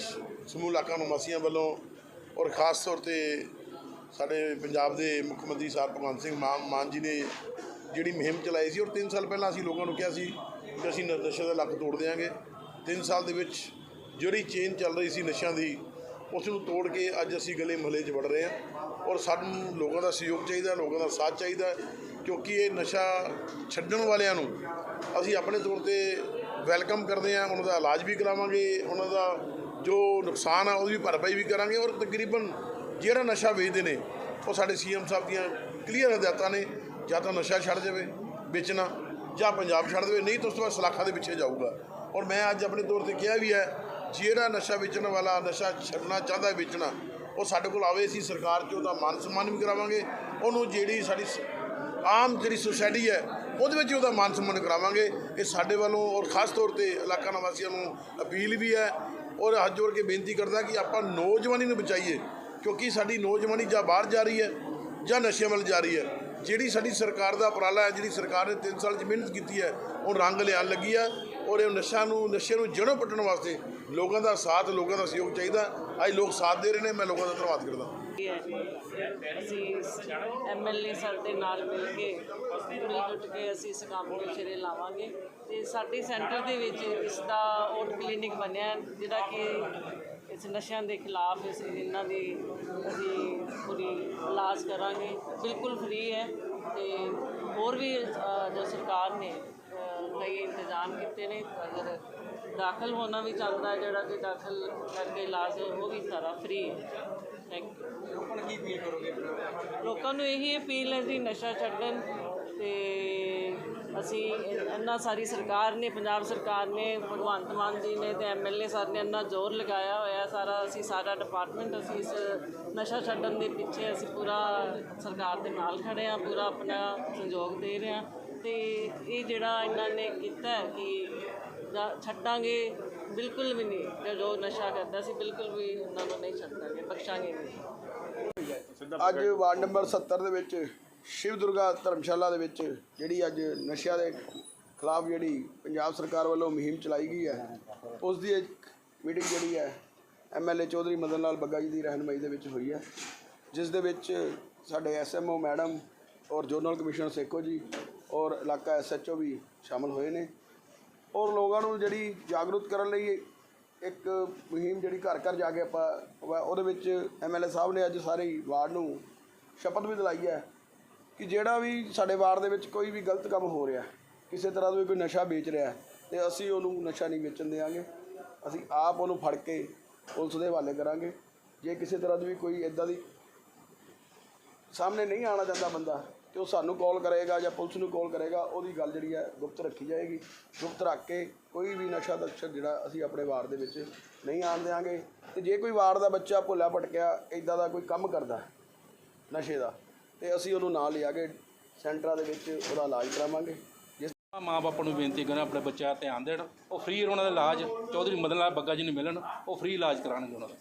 ਵਿੱਚ ਸਮੂਹ ਇਲਾਕਾ ਨਿਵਾਸੀਆਂ ਵੱਲੋਂ ਔਰ ਖਾਸ ਤੌਰ ਤੇ ਸਾਡੇ ਪੰਜਾਬ ਦੇ ਮੁੱਖ ਮੰਤਰੀ ਸਾਹਿਬ ਭਗਵੰਤ ਸਿੰਘ ਮਾਨ ਮਾਨ ਜੀ ਨੇ ਜਿਹੜੀ ਮੁਹਿੰਮ ਚਲਾਈ ਸੀ ਔਰ 3 ਸਾਲ ਪਹਿਲਾਂ ਅਸੀਂ ਲੋਕਾਂ ਨੂੰ ਕਿਹਾ ਸੀ ਕਿ ਅਸੀਂ ਨ- ਨਸ਼ੇ ਦਾ ਲੱਕ ਤੋੜ ਦਿਆਂਗੇ। 3 ਸਾਲ ਦੇ ਵਿੱਚ ਜਿਹੜੀ ਚੇਨ ਚੱਲ ਰਹੀ ਸੀ ਨਸ਼ਿਆਂ ਦੀ, ਉਸ ਨੂੰ ਤੋੜ ਕੇ ਅੱਜ ਅਸੀਂ ਗਲੇ ਮਹੱਲੇ 'ਚ ਵੜ ਰਹੇ ਹਾਂ ਔਰ ਸਾਨੂੰ ਲੋਕਾਂ ਦਾ ਸਹਿਯੋਗ ਚਾਹੀਦਾ, ਲੋਕਾਂ ਦਾ ਸਾਥ ਚਾਹੀਦਾ ਕਿਉਂਕਿ ਇਹ ਨਸ਼ਾ ਛੱਡਣ ਵਾਲਿਆਂ ਨੂੰ ਅਸੀਂ ਆਪਣੇ ਤੌਰ ਤੇ ਵੈਲਕਮ ਕਰਦੇ ਹਾਂ, ਉਹਨਾਂ ਦਾ ਇਲਾਜ ਵੀ ਕਰਾਵਾਂਗੇ, ਉਹਨਾਂ ਦਾ ਜੋ ਨੁਕਸਾਨ ਆ, ਉਹਦੀ ਵੀ ਭਰਪਾਈ ਵੀ ਕਰਾਂਗੇ ਔਰ ਤਕਰੀਬਨ ਜਿਹੜਾ ਨਸ਼ਾ ਵੇਚਦੇ ਨੇ, ਉਹ ਸਾਡੇ ਸੀਐਮ ਸਾਹਿਬ ਦੀਆਂ ਕਲੀਅਰ ਹਦਾਇਤਾਂ ਨੇ, ਜਾਂ ਤਾਂ ਨਸ਼ਾ ਛੱਡ ਜਾਵੇ ਵੇਚਣਾ, ਜਾਂ ਪੰਜਾਬ ਛੱਡ ਦੇਵੇ, ਨਹੀਂ ਤਾਂ ਉਸ ਤੋਂ ਬਾਅਦ ਸਲਾਖਾਂ ਦੇ ਪਿੱਛੇ ਜਾਊਗਾ। ਔਰ ਮੈਂ ਅੱਜ ਆਪਣੇ ਤੌਰ ਤੇ ਕਿਹਾ ਵੀ ਹੈ, ਜਿਹੜਾ ਨਸ਼ਾ ਵੇਚਣ ਵਾਲਾ, ਨਸ਼ਾ ਛੱਡਣਾ ਚਾਹੁੰਦਾ ਵੇਚਣਾ, ਉਹ ਸਾਡੇ ਕੋਲ ਆਵੇ, ਅਸੀਂ ਸਰਕਾਰ 'ਚ ਉਹਦਾ ਮਾਨ ਸਨਮਾਨ ਵੀ ਕਰਾਵਾਂਗੇ, ਉਹਨੂੰ ਜਿਹੜੀ ਸਾਡੀ ਸ- ਆਮ ਜਿਹੜੀ ਸੁਸਾਇਟੀ ਹੈ, ਉਹਦੇ ਵਿੱਚ ਉਹਦਾ ਮਾਨ ਸਨਮਾਨ ਕਰਾਵਾਂਗੇ। ਇਹ ਸਾਡੇ ਵੱਲੋਂ ਔਰ ਖਾਸ ਤੌਰ ਤੇ ਇਲਾਕਾ ਨਿਵਾਸੀਆਂ ਨੂੰ ਅਪੀਲ ਵੀ ਹੈ ਔਰ ਹੱਥ ਜੋੜ ਕੇ ਬੇਨਤੀ ਕਰਦਾ ਕਿ ਆਪਾਂ ਨੌਜਵਾਨੀ ਨੂੰ ਬਚਾਈਏ, ਕਿਉਂਕਿ ਸਾਡੀ ਨੌਜਵਾਨੀ ਜਾਂ ਬਾਹਰ ਜਾ ਰਹੀ ਹੈ ਜਾਂ ਨਸ਼ਿਆਂ ਵੱਲ ਜਾ ਰਹੀ ਹੈ। ਜਿਹੜੀ ਸਾਡੀ ਸਰਕਾਰ ਦਾ ਉਪਰਾਲਾ ਹੈ, ਜਿਹੜੀ ਸਰਕਾਰ ਨੇ 3 ਸਾਲ 'ਚ ਮਿਹਨਤ ਕੀਤੀ ਹੈ, ਉਹ ਰੰਗ ਲਿਆਉਣ ਲੱਗੀ ਹੈ ਔਰ ਇਹ ਨਸ਼ਾ ਨੂੰ ਨਸ਼ੇ ਨੂੰ ਜੜੋਂ ਪੱਟਣ ਵਾਸਤੇ ਲੋਕਾਂ ਦਾ ਸਾਥ, ਲੋਕਾਂ ਦਾ ਸਹਿਯੋਗ ਚਾਹੀਦਾ। ਅੱਜ ਲੋਕ ਸਾਥ ਦੇ ਰਹੇ ਨੇ, ਮੈਂ ਲੋਕਾਂ ਦਾ ਧੰਨਵਾਦ ਕਰਦਾ। ਅਸੀਂ ਐਮਐਲਏ ਸਰ ਦੇ ਨਾਲ ਮਿਲ ਕੇ, ਮਿਲ ਜੁਟ ਕੇ ਅਸੀਂ ਇਸ ਕੰਮ ਨੂੰ ਸਿਰੇ ਲਾਵਾਂਗੇ। ਤੇ ਸਾਡੇ ਸੈਂਟਰ ਦੇ ਵਿੱਚ ਇਸ ਦਾ ਓਟ ਕਲੀਨਿਕ ਬਣਿਆ ਜਿਹੜਾ ਕਿ ਇਸ ਨਸ਼ਿਆਂ ਦੇ ਖਿਲਾਫ ਇਸ ਇਹਨਾਂ ਦੀ ਅਸੀਂ ਪੂਰੀ ਇਲਾਜ ਕਰਾਂਗੇ। ਬਿਲਕੁਲ ਫ੍ਰੀ ਹੈ ਤੇ ਹੋਰ ਵੀ ਜੋ ਸਰਕਾਰ ਨੇ ਕਈ ਇੰਤਜ਼ਾਮ ਕੀਤੇ ਨੇ। ਅਗਰ ਦਾਖਲ ਹੋਣਾ ਵੀ ਚਾਹੁੰਦਾ ਜਿਹੜਾ ਕਿ ਦਾਖਲ ਕਰਕੇ ਇਲਾਜ ਉਹ ਵੀ ਸਾਰਾ ਫ੍ਰੀ ਹੈ। ਥੈਂਕ ਯੂ ਲੋਕਾਂ ਨੂੰ ਕੀ ਅਪੀਲ ਕਰੋਗੇ ਲੋਕਾਂ ਨੂੰ ਇਹੀ ਅਪੀਲ ਹੈ ਜੀ ਨਸ਼ਾ ਛੱਡਣ ਤੇ ਅਸੀਂ ਇੰਨਾ ਸਾਰੀ ਸਰਕਾਰ ਨੇ ਪੰਜਾਬ ਸਰਕਾਰ ਨੇ ਭਗਵੰਤ ਮਾਨ ਜੀ ਨੇ ਤੇ ਐਮਐਲਏ ਸਰ ਨੇ ਇੰਨਾ ਜ਼ੋਰ ਲਗਾਇਆ ਹੋਇਆ ਸਾਰਾ ਅਸੀਂ ਸਾਰਾ ਡਿਪਾਰਟਮੈਂਟ ਅਸੀਂ ਇਸ ਨਸ਼ਾ ਛੱਡਣ ਦੇ ਪਿੱਛੇ ਅਸੀਂ ਪੂਰਾ ਸਰਕਾਰ ਦੇ ਨਾਲ ਖੜੇ ਆ ਪੂਰਾ ਆਪਣਾ ਸਹਿਯੋਗ ਦੇ ਰਹੇ ਹਾਂ। ਤੇ ਇਹ ਜਿਹੜਾ ਇਹਨਾਂ ਨੇ ਕੀਤਾ ਕਿ ਛੱਡਾਂਗੇ, ਬਿਲਕੁਲ ਵੀ ਨਹੀਂ। ਜੋ ਨਸ਼ਾ ਕਰਦਾ ਸੀ, ਬਿਲਕੁਲ ਵੀ ਉਹਨਾਂ ਨੂੰ ਨਹੀਂ ਛੱਡਾਂਗੇ, ਬਖਸ਼ਾਂਗੇ ਨਹੀਂ। ਅੱਜ ਵਾਰਡ ਨੰਬਰ 70 ਦੇ ਵਿੱਚ, ਸ਼ਿਵ ਦੁਰਗਾ ਧਰਮਸ਼ਾਲਾ ਦੇ ਵਿੱਚ, ਜਿਹੜੀ ਅੱਜ ਨਸ਼ਿਆਂ ਦੇ ਖਿਲਾਫ ਜਿਹੜੀ ਪੰਜਾਬ ਸਰਕਾਰ ਵੱਲੋਂ ਮੁਹਿੰਮ ਚਲਾਈ ਗਈ ਹੈ, ਉਸ ਦੀ ਮੀਟਿੰਗ ਜਿਹੜੀ ਹੈ ਐਮਐਲਏ ਚੌਧਰੀ ਮਦਨ ਲਾਲ ਬੱਗਾ ਜੀ ਦੀ ਰਹਿਨਮਾਈ ਦੇ ਵਿੱਚ ਹੋਈ ਹੈ। ਜਿਸ ਦੇ ਵਿੱਚ ਸਾਡੇ ਐਸਐਮਓ ਮੈਡਮ ਔਰ ਜੋਨਲ ਕਮਿਸ਼ਨਰ ਸੇਖੋ ਜੀ ਔਰ ਇਲਾਕਾ ਐਸਐਚਓ ਵੀ ਸ਼ਾਮਲ ਹੋਏ ਨੇ। ਔਰ ਲੋਕਾਂ ਨੂੰ ਜਿਹੜੀ ਜਾਗਰੂਕ ਕਰਨ ਲਈ ਇੱਕ ਮੁਹਿੰਮ ਜਿਹੜੀ ਘਰ ਘਰ ਜਾ ਕੇ ਆਪਾਂ ਉਹਦੇ ਵਿੱਚ ਐਮਐਲਏ ਸਾਹਿਬ ਨੇ ਅੱਜ ਸਾਰੇ ਵਾਰਡ ਨੂੰ ਸ਼ਪਥ ਵੀ ਦਿਲਾਈ ਹੈ ਕਿ ਜਿਹੜਾ ਵੀ ਸਾਡੇ ਵਾਰਡ ਦੇ ਵਿੱਚ ਕੋਈ ਵੀ ਗਲਤ ਕੰਮ ਹੋ ਰਿਹਾ, ਕਿਸੇ ਤਰ੍ਹਾਂ ਦਾ ਵੀ ਕੋਈ ਨਸ਼ਾ ਵੇਚ ਰਿਹਾ ਤੇ ਅਸੀਂ ਉਹਨੂੰ ਨਸ਼ਾ ਨਹੀਂ ਵੇਚਣ ਦੇਵਾਂਗੇ ਅਸੀਂ ਆਪ ਉਹਨੂੰ ਫੜ ਕੇ ਪੁਲਿਸ ਦੇ ਹਵਾਲੇ ਕਰਾਂਗੇ। ਜੇ ਕਿਸੇ ਤਰ੍ਹਾਂ ਦੀ ਵੀ ਕੋਈ ਇਦਾਂ ਦੀ ਸਾਹਮਣੇ ਨਹੀਂ ਆਉਣਾ ਚਾਹੁੰਦਾ ਬੰਦਾ ਤੇ ਉਹ ਸਾਨੂੰ ਕਾਲ ਕਰੇਗਾ ਜਾਂ ਪੁਲਿਸ ਨੂੰ ਕਾਲ ਕਰੇਗਾ, ਉਹਦੀ ਗੱਲ ਜਿਹੜੀ ਹੈ ਗੁਪਤ ਰੱਖੀ ਜਾਏਗੀ। ਗੁਪਤ ਰੱਖ ਕੇ ਕੋਈ ਵੀ ਨਸ਼ਾ ਤਸਕਰ ਜਿਹੜਾ ਅਸੀਂ ਆਪਣੇ ਵਾਰਡ ਦੇ ਵਿੱਚ ਨਹੀਂ ਆਉਣ ਦੇਵਾਂਗੇ ਤੇ ਜੇ ਕੋਈ ਵਾਰਡ ਦਾ ਬੱਚਾ ਭੁੱਲਾ ਭਟਕਿਆ ਇਦਾਂ ਦਾ ਕੋਈ ਕੰਮ ਕਰਦਾ ਨਸ਼ੇ ਦਾ, ਤੇ ਅਸੀਂ ਉਹਨੂੰ ਨਾਲ ਲਿਆ ਕੇ ਸੈਂਟਰਾਂ ਦੇ ਵਿੱਚ ਉਹਦਾ ਇਲਾਜ ਕਰਾਵਾਂਗੇ। ਜਿਸ ਮਾਂ ਬਾਪ ਨੂੰ ਬੇਨਤੀ ਕਰਾਂ ਆਪਣੇ ਬੱਚਾ ਧਿਆਨ ਦੇਣ। ਉਹ ਫ੍ਰੀ ਉਹਨਾਂ ਦਾ ਇਲਾਜ, ਚੌਧਰੀ ਮਦਨ ਲਾਲ ਬੱਗਾ ਜੀ ਨੂੰ ਮਿਲਣ, ਉਹ ਫ੍ਰੀ ਇਲਾਜ ਕਰਾਉਣਗੇ ਉਹਨਾਂ ਦਾ।